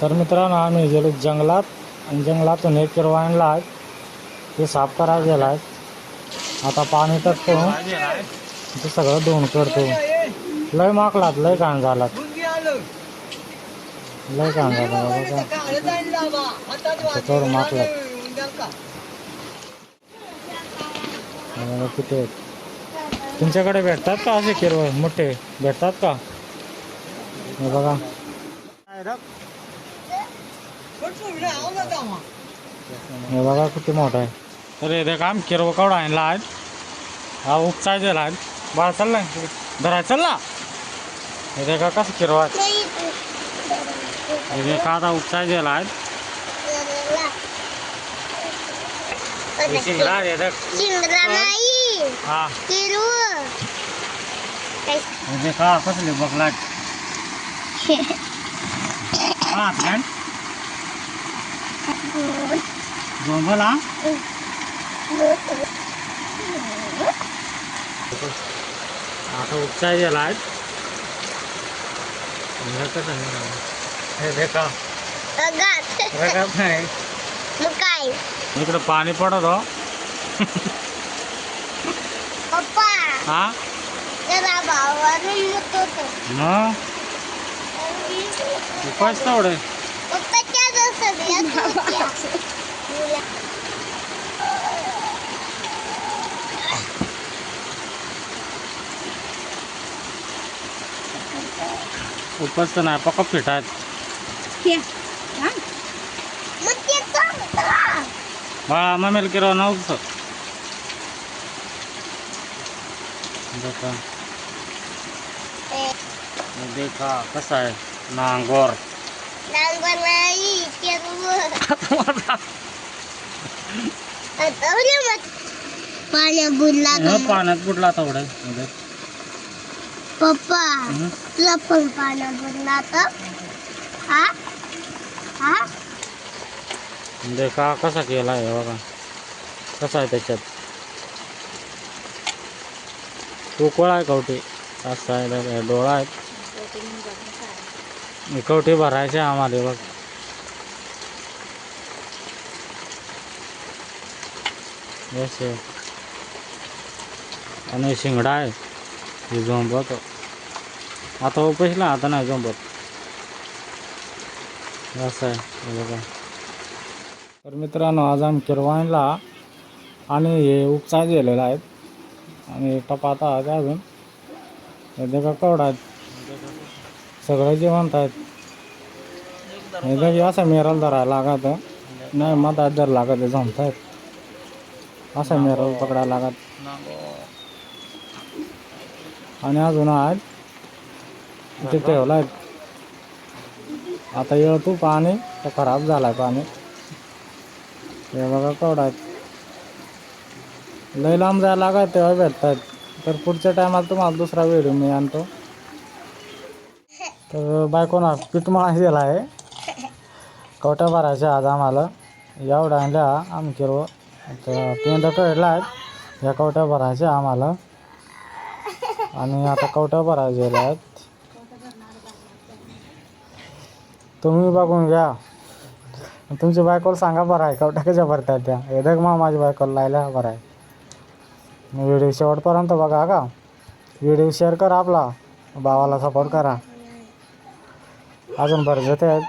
तर मित्रांनो आम्ही गेलो जंगलात आणि जंगलातून एक किरवा आणला आहे ते साफ करायला गेला आहे. आता पाणी टाकतो ते सगळं धुवून करतो. लय माकलात लय कान झाला लय कान झाला बघा. त्याच्यावर माकलात किती आहेत. तुमच्याकडे भेटतात का असे किरवळ मोठे? भेटतात का? हे बघा. हे बघा किती मोठा आहे. अरे ते काम किरव केवढा आणला आहे हा उपचाय दिला आहे बाळा चालला धराय चालला? हे देखा कसं किरवा आहे? हे देखा आता उपचाय दिला आहे हे. शिंगडा हे देखा कसले बघला हा बोला आता उपचार गेला आहे. हे देखा. अगात रगत नाही. काय? इकडं पाणी पडत हो. पप्पा. हा? जरा भावानं मुतवतो मग? उपास तेवढे. पप्पाच्या सगळ्यात मोठ्या. उपास तर नाही पक्का फिट आहेत मग ते चांगलं. बाळा नव्हतं देखा. ए, हे देखा कसा आहे? नांगोर. नांगर नाही किरू आठवलं मग पाण्या बुडला पाण्यात बुडला हे पप्पा. तुला पण पाण्या बुडला हा? हा? देखा कसा केला आहे बघा. कसा आहे त्याच्यात? उकळ आहे कवटी असा आहे डोळा आहे. ही भरायचे आहे आम्हाला बघ. यस आहे. आणि शिंगडा आहे. हे झोंबत. आता उपसला आता नाही झोंबत. असं आहे. बघा. तर मित्रांनो आज आम्ही किरवाणला आणि हे उपचार गेलेला आहेत. आणि टपाता आहे अजून. हे देखा कवडा आहेत. सगळं जेवण आहेत. हे देखी असं मेराल धरायला लागत नाही मग जर लागत आहे जमत आहेत. असं मेराल पकडायला लागत आणि अजून आहेत. ते ठेवला आहेत. आता येळ तू पाणी तर खराब झालाय पाणी. हे बघा कवडा आहेत. लय लांब जायला लागत तेव्हा भेटतात तर पुढच्या टायमाला तुम्हाला दुसरा व्हिडिओ मी आणतो. तर बायकोना पीठ मळा दिला आहे कवट्या भरायच्या आज आम्हाला. एवढा आणल्या आम्ही किरव तर पेंड कळला आहेत या कवट्या भरायच्या आम्हाला. आणि आता कवट्या भरायच्या आहेत. तुम्ही बघून घ्या. तुमची बायकोला सांगा बरं आहे. कवट्या कशा भरतात त्या? एकदा मग माझ्या बायकोला लायला बरं आहे. व्हिडिओ शेवटपर्यंत बघा का? व्हिडिओ शेअर करा आपला. भावाला सपोर्ट करा. अजून भरजते आहेत.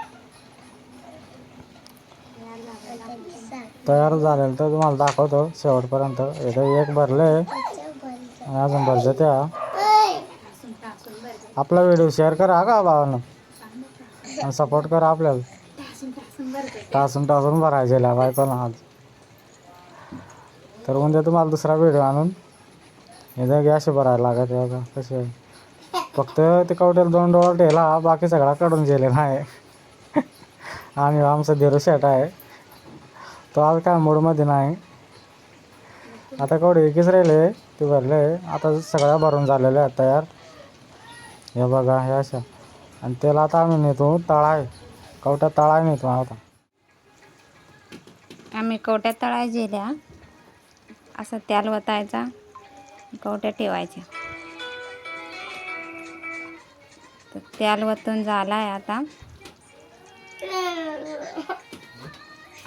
तयार झालेलं तर तुम्हाला दाखवतो शेवटपर्यंत. इथं एक भरले आणि अजून भरजते आपला व्हिडिओ शेअर करा का भावानं? आणि सपोर्ट करा आपल्याला. टासून टासून भरायचे बायकोला आज. तर उद्या तुम्हाला दुसरा व्हिडिओ आणून. इथं गॅस भरायला लागत आहे बघा कसे फक्त ते कवट्याला दोन डोळा ठेला बाकी सगळा कडून गेलेला आहे. आणि आमचा धीरू शेट आहे. तो आज काय मूडमध्ये नाही. आता कवडे एकच राहिले ते भरले. आता सगळ्या भरून झालेले आहेत तयार. हे बघा हे अशा. आणि त्याला आता आम्ही नेतो तळाय कवट्या तळाय नेतो आता. आम्ही कवट्या तळाय गेल्या असं त्याल वतायचा कवट्या ठेवायच्या. तर त्याल वतून झाला आहे आता.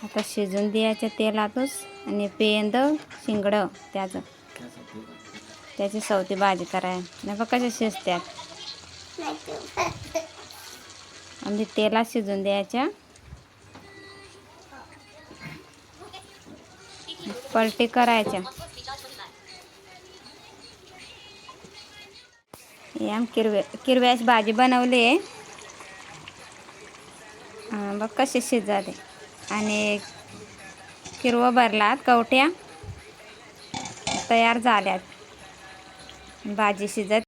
आता शिजून द्यायच्या तेलातच आणि पेंद शिंगडं त्याचं. त्याची सवती भाजी कराय. नाही बघ कशा शिजत्यात. आणि तेलात शिजून द्यायच्या. पलटी करायच्या. या किरव्या किरव्याची भाजी बनवली आहे. बघ कसे शिजते. आणि किरवं भरलात कवट्या तयार झाल्यात. भाजी शिजत